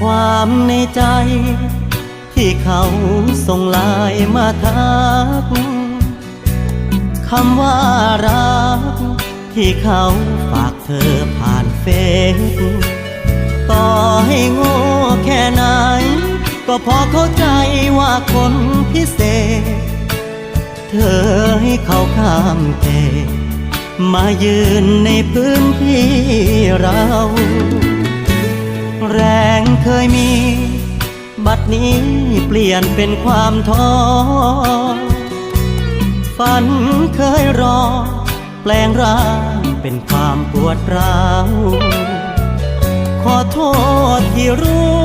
ความในใจ ที่เขาส่งไลายมาทักคำว่ารัก ที่เขาฝากเธอผ่านเฟซต่อให้โง่แค่ไหน ก็พอเข้าใจว่าคนพิเศษ เธอให้เขาข้ามเขตมายืนในพื้นที่เรา แร งเคยมี บัดนี้เปลี่ยนเป็นความท้อ ฝันเคยรอ แปลงร่างเป็นความปวดร้าว ขอโทษที่รู้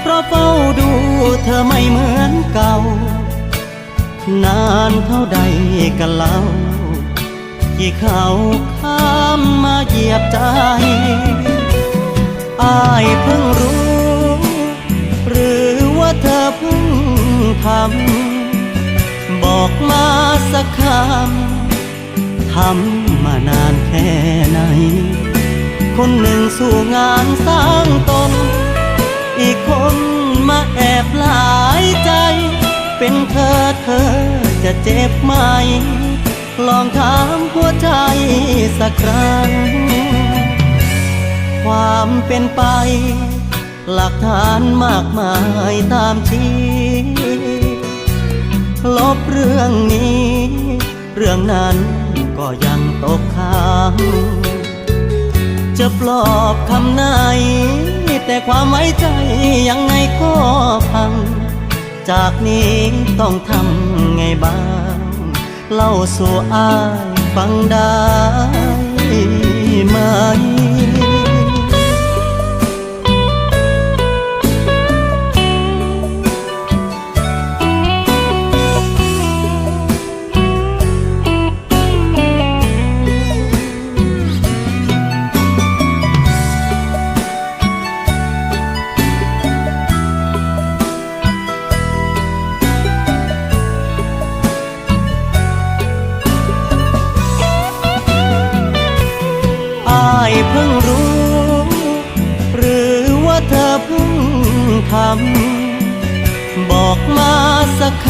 เพราะเฝ้าดูเธอไม่เหมือนเก่า นานเท่าใดกันเล่าที่เขาข้ามมาเหยียบใจอายเพิ่งรู้ ทำบอกมาสักคำทำมานานแค่ไหน คนหนึ่งสู่งานสร้างตน อีกคนมาแอบหลายใจ เป็นเธอเธอจะเจ็บไหม ลองถามหัวใจสักครั้ง ความเป็นไปหลักฐานมากมายตามชี้ ลบเรื่องนี้ เรื่องนั้นก็ยังตกค้างจะปลอบคำไหน แต่ความไว้ใจยังไงก็พัง จากนี้ต้องทำไงบ้าง เล่าสู่อายฟังได้ไหมายเพิ่งรู้ หรือว่าเธอเพิ่งทำบอกมาสักค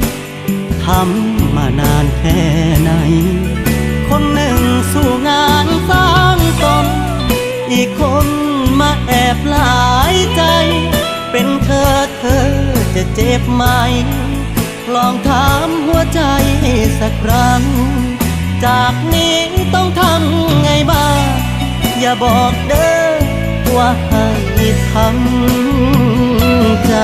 ำทำมานานแค่ไหน คนหนึ่งสู่งานสร้างตน อีกคนมาแอบหลายใจ เป็นเธอเธอจะเจ็บไหม ลองถามหัวใจสักครั้ง จากนี้ต้องทำ บอกเด้อว่าให้ทำใจ